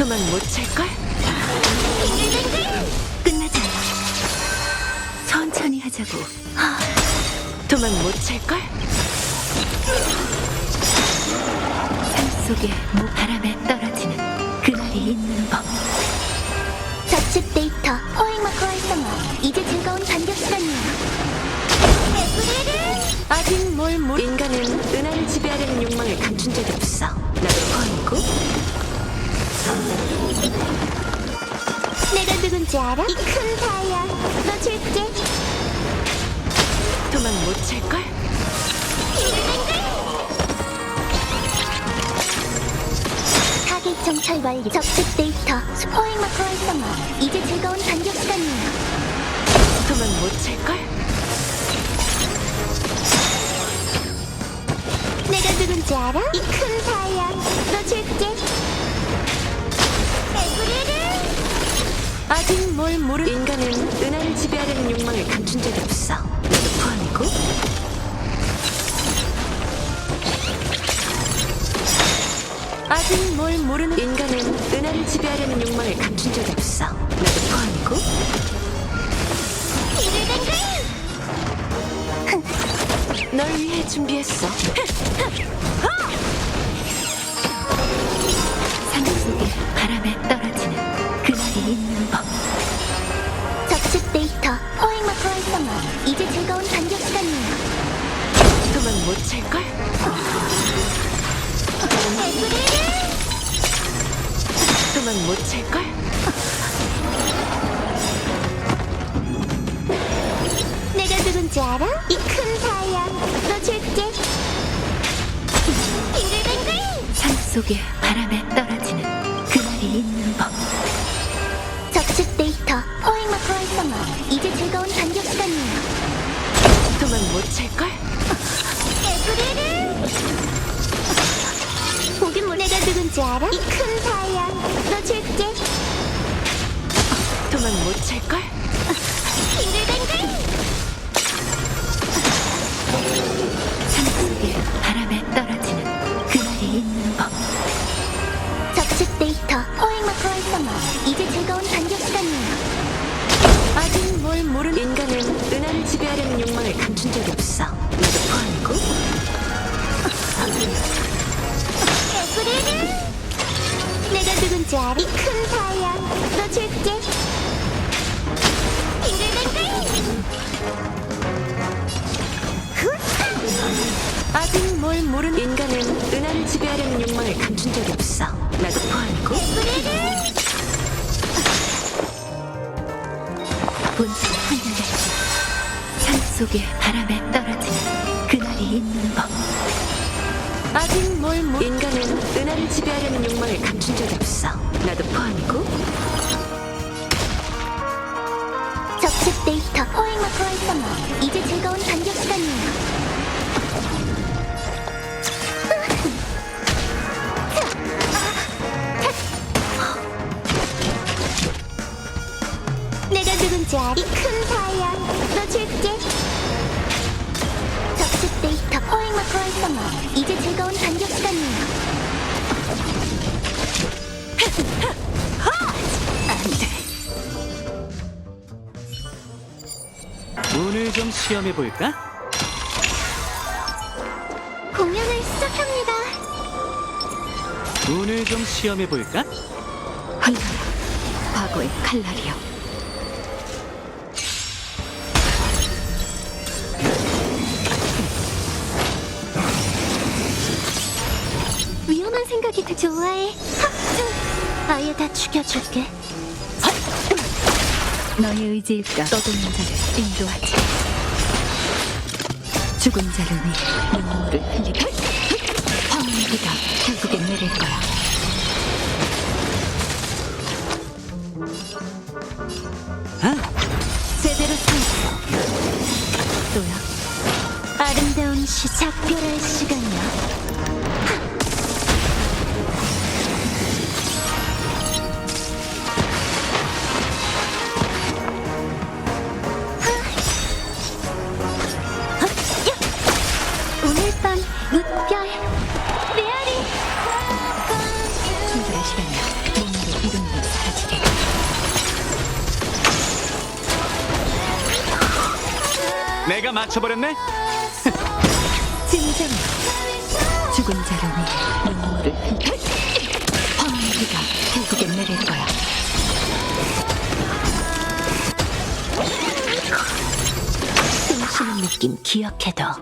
도망 못 찰걸? 끝나자. 천천히 하자고. 도망 못 찰걸? 산 속에 모 바람에 떨어지는 그날이 있는 법. 저축 데이터 포획 마크 활성화 이제 즐거운 반격 시간이에요 아직 뭘 모르... 인간은 은하를 지배하려는 욕망을 감춘 적이 없어. 누군지 알아? 이 큰 다이아 너 줄게 도망 못 찰걸? 정찰 완료 저축 데이터 포획마크 활성화 이제 즐거운 반격 시간이에요 도망 못 찰걸? 내가 누군지 알아? 이 큰 다이아 너 아직 뭘 모르... 인간은 은하를 지배하려는 욕망을 감춘 적이 없어. 나도 포함이고. 아직 뭘 모르는... 인간은 은하를 지배하려는 욕망을 감춘 적이 없어. 나도 포함이고. 널 위해 준비했어. 산 속에 바람에 그날이 있는 법. 저축 데이터 포획마크 활성화 이제 즐거운 반격 시간이에요 도망 못 찰걸? 도망 못 찰걸? 내가 누군지 알아? 이큰 다이아 너 줄게 빙글빙글 산 속에 바람에 떨어지는. 저축 데이터. 포획 마크 활성화 이제 즐거운 반격 시간이에요. 도망 못 찰걸? 보긴 뭐 내가 누군지 알아? 이큰 다이아 너 줄게. 도망 못 찰걸? 빙글빙글 산 속에 바람에 떨어지는 그날이 있는 법. 저축 데이터. 포획 마크 활성화 아직 뭘 모르는 인간은 은하를 지배하려는 욕망을 감춘 적이 없어. 나도 포함이고. 내가 누군지 알아? 이큰 다이아 너 줄게 아직 뭘 모르는 인간은 은하를 지배하려는 욕망을 감춘 적이 없어. 속에 바람에 떨어지는 그날이 있는 법. 아직 뭘 모... 인간은 은하를 지배하려는 욕망을 감춘 적이 없어. 나도 포함이고. 저축 데이터 포획 마크 이제 즐거운 반격 시간이에요 운을 좀 시험해 볼까? 공연을 시작합니다 운을 좀 시험해 볼까? 흘러라. 과거의 칼날이여. 더 좋아해 합중 아예 다 죽여줄게 너의 의지일까 떠도는 자를 인도하지. 죽은 자를 위해 눈물을 흘리게. 황혼의 비가 결국엔 내릴 거야. 아, 제대로 삼어. 또야. 아름다운 시 작별할 시간 내가 맞춰버렸네. 진정 죽은 위해 눈물을 황무기가 결국엔 내릴 거야 숨쉬는 느낌 기억해둬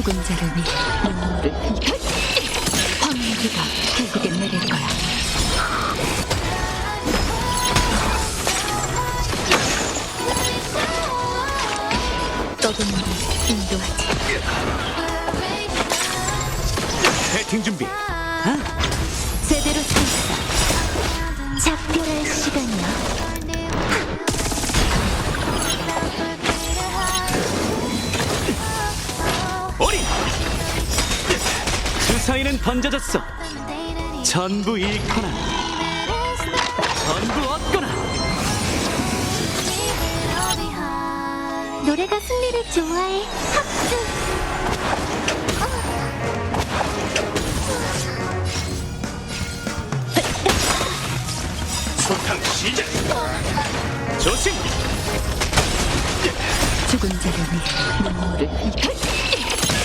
죽은 자를 위해 눈물을 흘려 황무기가 결국엔 내릴 거야. 떠도는 걸 인도하지. 배팅 준비. 제 던져졌어. 전부 잃거나 전부 얻거나. 노래가 승리를 좋아해. 합주. 소탕 시작. 조심. 죽은 자를 위해 눈물을 흘려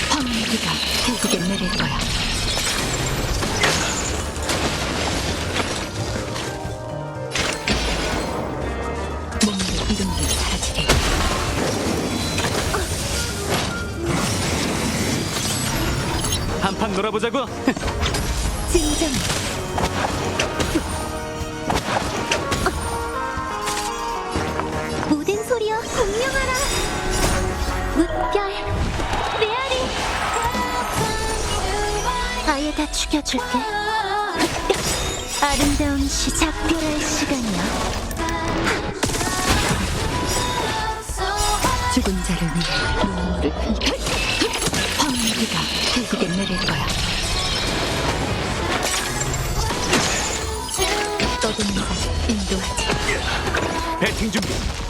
황무기가 결국엔 내릴 거야 한판 놀아보자고. 진정 모든 소리여 공명하라. 무별, 메아리. 아예 다 죽여줄게. 아름다운 시 작별할 시간이야. 죽은 자를 위해 눈물을 흘려 내릴 거야 떠도는 걸 인도하지 배팅 준비. 제